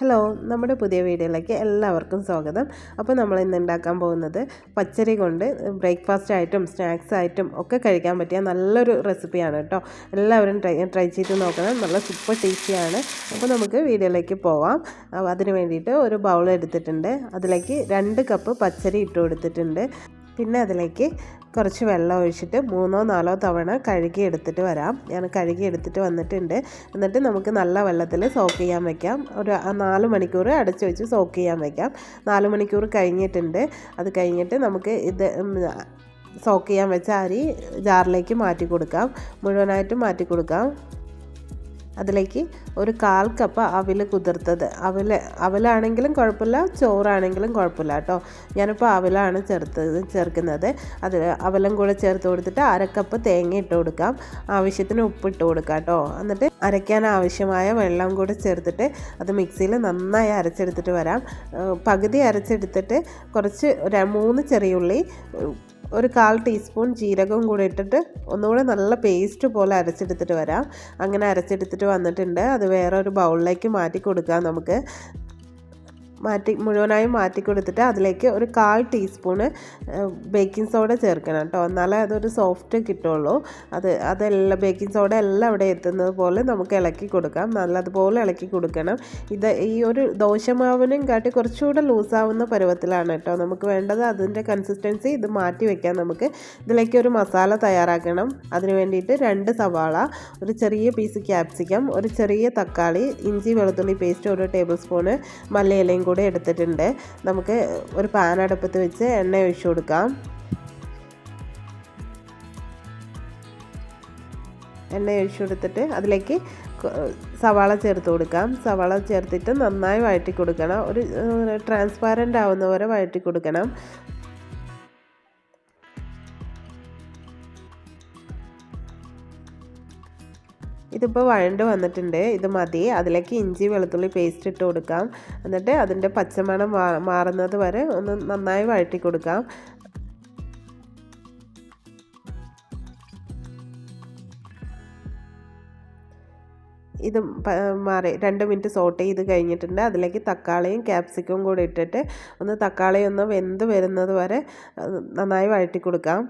Hello നമ്മുടെ പുതിയ വീഡിയോയിലേക്ക് എല്ലാവർക്കും സ്വാഗതം. അപ്പോൾ നമ്മൾ ഇന്ന് ഉണ്ടാക്കാൻ പോകുന്നത് പച്ചരി കൊണ്ട് ബ്രേക്ക്ഫാസ്റ്റ് ആയിട്ടും സ്നാക്സ് ആയിട്ടും ഒക്കെ കഴിക്കാൻ പറ്റിയ നല്ലൊരു റെസിപ്പിയാണ് കേട്ടോ. എല്ലാവരും ട്രൈ ട്രൈ ചെയ്ത് നോക്കണം. നല്ല സൂപ്പർ ടേസ്റ്റിയാണ്. അപ്പോൾ നമുക്ക് വീഡിയോയിലേക്ക് പോവാം. അതിന് വേണ്ടിയിട്ട് ഒരു ബൗൾ എടുത്തിട്ടുണ്ട്. അതിലേക്ക് രണ്ട് കപ്പ് പച്ചരി ഇട്ട് കൊടുത്തിട്ടുണ്ട്. പിന്നെ അതിലേക്ക് കുറച്ച് വെള്ളം ഒഴിച്ചിട്ട് മൂന്നോ നാലോ തവണ കഴുകി എടുത്തിട്ട് വരാം. ഞാൻ കഴുകി എടുത്തിട്ട് വന്നിട്ടുണ്ട്. എന്നിട്ട് നമുക്ക് നല്ല വെള്ളത്തിൽ സോക്ക് ചെയ്യാൻ വെക്കാം. ഒരു നാല് മണിക്കൂർ അടച്ചു വെച്ച് സോക്ക് ചെയ്യാൻ വെക്കാം. നാല് മണിക്കൂർ കഴിഞ്ഞിട്ടുണ്ട്. അത് കഴിഞ്ഞിട്ട് നമുക്ക് ഇത് സോക്ക് ചെയ്യാൻ വെച്ച അരി ജാറിലേക്ക് മാറ്റി കൊടുക്കാം. മുഴുവനായിട്ട് മാറ്റി കൊടുക്കാം. അതിലേക്ക് ഒരു കാൽ കപ്പ് അവിൽ കുതിർത്തത്. അവിൽ അവലാണെങ്കിലും കുഴപ്പമില്ല ചോറാണെങ്കിലും കുഴപ്പമില്ല കേട്ടോ. ഞാനിപ്പോൾ അവലാണ് ചേർത്തത് ചേർക്കുന്നത്. അത് അവലം കൂടെ ചേർത്ത് കൊടുത്തിട്ട് അരക്കപ്പ് തേങ്ങ ഇട്ട് കൊടുക്കാം. ആവശ്യത്തിന് ഉപ്പിട്ട് കൊടുക്കാം കേട്ടോ. എന്നിട്ട് അരയ്ക്കാൻ ആവശ്യമായ വെള്ളം കൂടെ ചേർത്തിട്ട് അത് മിക്സിയിൽ നന്നായി അരച്ചെടുത്തിട്ട് വരാം. പകുതി അരച്ചെടുത്തിട്ട് കുറച്ച് മൂന്ന് ചെറിയുള്ളി ഒരു കാൽ ടീസ്പൂൺ ജീരകവും കൂടി ഇട്ടിട്ട് ഒന്നുകൂടെ നല്ല പേസ്റ്റ് പോലെ അരച്ചെടുത്തിട്ട് വരാം. അങ്ങനെ അരച്ചെടുത്തിട്ട് വന്നിട്ടുണ്ട്. അത് വേറെ ഒരു ബൗളിലേക്ക് മാറ്റി കൊടുക്കാം നമുക്ക്. മാറ്റി മുഴുവനായും മാറ്റി കൊടുത്തിട്ട് അതിലേക്ക് ഒരു കാൽ ടീസ്പൂണ് ബേക്കിംഗ് സോഡ ചേർക്കണം കേട്ടോ. എന്നാലേ അതൊരു സോഫ്റ്റ് കിട്ടുള്ളൂ. അത് അതെല്ലാം ബേക്കിംഗ് സോഡ എല്ലാം അവിടെ എത്തുന്നത് പോലെ നമുക്ക് ഇളക്കി കൊടുക്കാം. നല്ലതുപോലെ ഇളക്കി കൊടുക്കണം. ഇത് ഈ ഒരു ദോശമാവിനും കാട്ടി കുറച്ചുകൂടെ ലൂസാവുന്ന പരുവത്തിലാണ് കേട്ടോ. നമുക്ക് വേണ്ടത് അതിന്റെ കൺസിസ്റ്റൻസി ഇത് മാറ്റി വെക്കാം നമുക്ക്. ഇതിലേക്ക് ഒരു മസാല തയ്യാറാക്കണം. അതിന് വേണ്ടിയിട്ട് രണ്ട് സവാള ഒരു ചെറിയ പീസ് ക്യാപ്സിക്കം ഒരു ചെറിയ തക്കാളി ഇഞ്ചി വെളുത്തുള്ളി പേസ്റ്റ് ഒരു ടേബിൾ സ്പൂണ് മല്ലിയിലയും കൂടെ എടുത്തിട്ടുണ്ട്. നമുക്ക് ഒരു പാൻ അടുപ്പത്ത് വെച്ച് എണ്ണ ഒഴിച്ചു കൊടുക്കാം. എണ്ണ ഒഴിച്ചു കൊടുത്തിട്ട് അതിലേക്ക് സവാള ചേർത്ത് കൊടുക്കാം. സവാള ചേർത്തിട്ട് നന്നായി വഴറ്റി കൊടുക്കണം. ഒരു ട്രാൻസ്പാരന്റ് ആവുന്ന പോലെ വഴറ്റി കൊടുക്കണം. ഇതിപ്പോൾ വഴണ്ട് വന്നിട്ടുണ്ട്. ഇത് മതി. അതിലേക്ക് ഇഞ്ചി വെളുത്തുള്ളി പേസ്റ്റ് ഇട്ട് കൊടുക്കാം. എന്നിട്ട് അതിന്റെ പച്ചമണം മാറുന്നത് വരെ ഒന്ന് നന്നായി വഴറ്റി കൊടുക്കാം. ഇത് മാറി. രണ്ട് മിനിറ്റ് സോട്ട് ചെയ്ത് കഴിഞ്ഞിട്ടുണ്ട്. അതിലേക്ക് തക്കാളിയും ക്യാപ്സിക്കവും കൂടി ഇട്ടിട്ട് ഒന്ന് തക്കാളി ഒന്ന് വെന്ത് വരുന്നത് വരെ നന്നായി വഴറ്റി കൊടുക്കാം.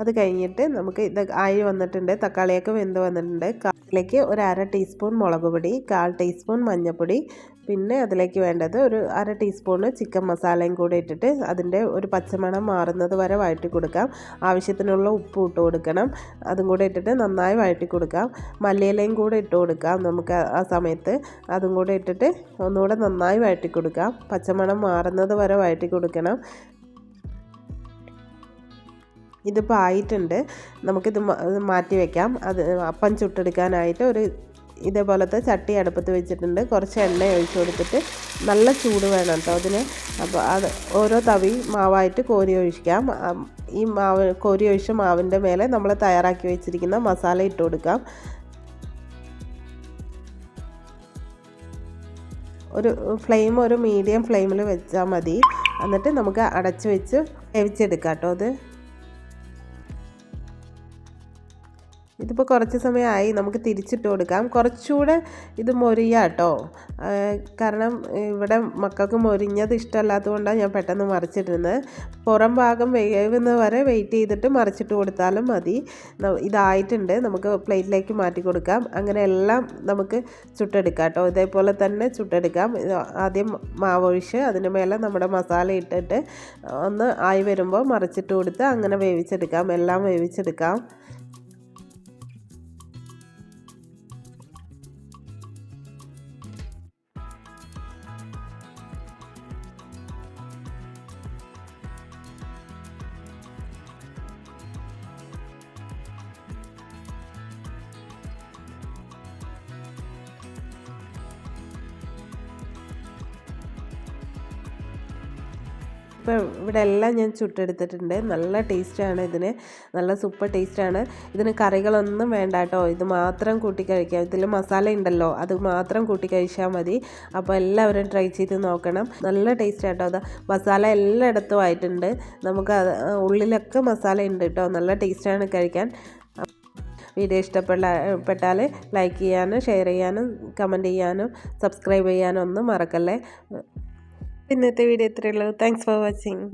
അത് കഴിഞ്ഞിട്ട് നമുക്ക് ഇത് ആയി വന്നിട്ടുണ്ട് തക്കാളിയൊക്കെ വെന്ത് വന്നിട്ടുണ്ട്. അതിലേക്ക് ഒരു അര ടീസ്പൂൺ മുളക് പൊടി കാൽ ടീസ്പൂൺ മഞ്ഞൾപ്പൊടി പിന്നെ അതിലേക്ക് വേണ്ടത് ഒരു അര ടീസ്പൂണ് ചിക്കൻ മസാലയും കൂടെ ഇട്ടിട്ട് അതിന്റെ ഒരു പച്ചമണം മാറുന്നത് വരെ വഴറ്റി കൊടുക്കാം. ആവശ്യത്തിനുള്ള ഉപ്പ് ഇട്ട് കൊടുക്കണം അതും കൂടെ ഇട്ടിട്ട് നന്നായി വഴറ്റി കൊടുക്കാം. മല്ലിയിലയും കൂടെ ഇട്ട് കൊടുക്കാം നമുക്ക് ആ സമയത്ത് അതും കൂടെ ഇട്ടിട്ട് ഒന്നുകൂടെ നന്നായി വഴറ്റി കൊടുക്കാം. പച്ചമണം മാറുന്നത് വരെ വഴറ്റി കൊടുക്കണം. ഇതിപ്പോൾ ആയിട്ടുണ്ട്. നമുക്കിത് മാറ്റി വെക്കാം. അത് അപ്പം ചുട്ടെടുക്കാനായിട്ട് ഒരു ഇതേപോലത്തെ ചട്ടി അടുപ്പത്ത് വെച്ചിട്ടുണ്ട്. കുറച്ച് എണ്ണ ഒഴിച്ചു കൊടുത്തിട്ട് നല്ല ചൂട് വേണം കേട്ടോ അതിന്. അപ്പോൾ അത് ഓരോ തവി മാവായിട്ട് കോരി ഒഴിക്കാം. ഈ മാവ് കോരി ഒഴിച്ച മാവിന്റെ മേലെ നമ്മൾ തയ്യാറാക്കി വെച്ചിരിക്കുന്ന മസാല ഇട്ട് കൊടുക്കാം. ഒരു ഫ്ലെയിം ഒരു മീഡിയം ഫ്ലെയിമിൽ വെച്ചാൽ മതി. എന്നിട്ട് നമുക്ക് അടച്ചു വെച്ച് വേവിച്ചെടുക്കാം കേട്ടോ അത്. ഇതിപ്പോൾ കുറച്ച് സമയമായി നമുക്ക് തിരിച്ചിട്ട് കൊടുക്കാം. കുറച്ചുകൂടെ ഇത് മൊരിയ കേട്ടോ കാരണം ഇവിടെ മക്കൾക്ക് മൊരിഞ്ഞത് ഇഷ്ടമല്ലാത്തതുകൊണ്ടാണ് ഞാൻ പെട്ടെന്ന് മറിച്ചിട്ടിരുന്നത് പുറം ഭാഗം വേവുന്ന വരെ വെയിറ്റ് ചെയ്തിട്ട് മറിച്ചിട്ട് കൊടുത്താലും മതി. ഇതായിട്ടുണ്ട്. നമുക്ക് പ്ലേറ്റിലേക്ക് മാറ്റി കൊടുക്കാം. അങ്ങനെ എല്ലാം നമുക്ക് ചുട്ടെടുക്കാം കേട്ടോ ഇതേപോലെ തന്നെ ചുട്ടെടുക്കാം. ആദ്യം മാവൊഴിച്ച് അതിന് മേലെ നമ്മുടെ മസാല ഇട്ടിട്ട് ഒന്ന് ആയി വരുമ്പോൾ മറിച്ചിട്ട് കൊടുത്ത് അങ്ങനെ വേവിച്ചെടുക്കാം. എല്ലാം വേവിച്ചെടുക്കാം. ഇപ്പോൾ ഇവിടെ എല്ലാം ഞാൻ ചുട്ടെടുത്തിട്ടുണ്ട്. നല്ല ടേസ്റ്റാണ് ഇതിന്. നല്ല സൂപ്പർ ടേസ്റ്റാണ്. ഇതിന് കറികളൊന്നും വേണ്ട കേട്ടോ. ഇത് മാത്രം കൂട്ടി കഴിക്കാം. ഇതിൽ മസാല ഉണ്ടല്ലോ അത് മാത്രം കൂട്ടി കഴിച്ചാൽ മതി. അപ്പോൾ എല്ലാവരും ട്രൈ ചെയ്ത് നോക്കണം. നല്ല ടേസ്റ്റ് കേട്ടോ അത്. മസാല എല്ലായിടത്തും ആയിട്ടുണ്ട്. നമുക്ക് ഉള്ളിലൊക്കെ മസാല ഉണ്ട് കേട്ടോ. നല്ല ടേസ്റ്റാണ് കഴിക്കാൻ. വീഡിയോ ഇഷ്ടപ്പെട്ട പെട്ടാൽ ലൈക്ക് ചെയ്യാനും ഷെയർ ചെയ്യാനും കമന്റ് ചെയ്യാനും സബ്സ്ക്രൈബ് ചെയ്യാനും ഒന്നും മറക്കല്ലേ. ഇന്നത്തെ വീഡിയോ ഇത്രയുള്ളൂ താങ്ക്സ് ഫോർ വാച്ചിങ്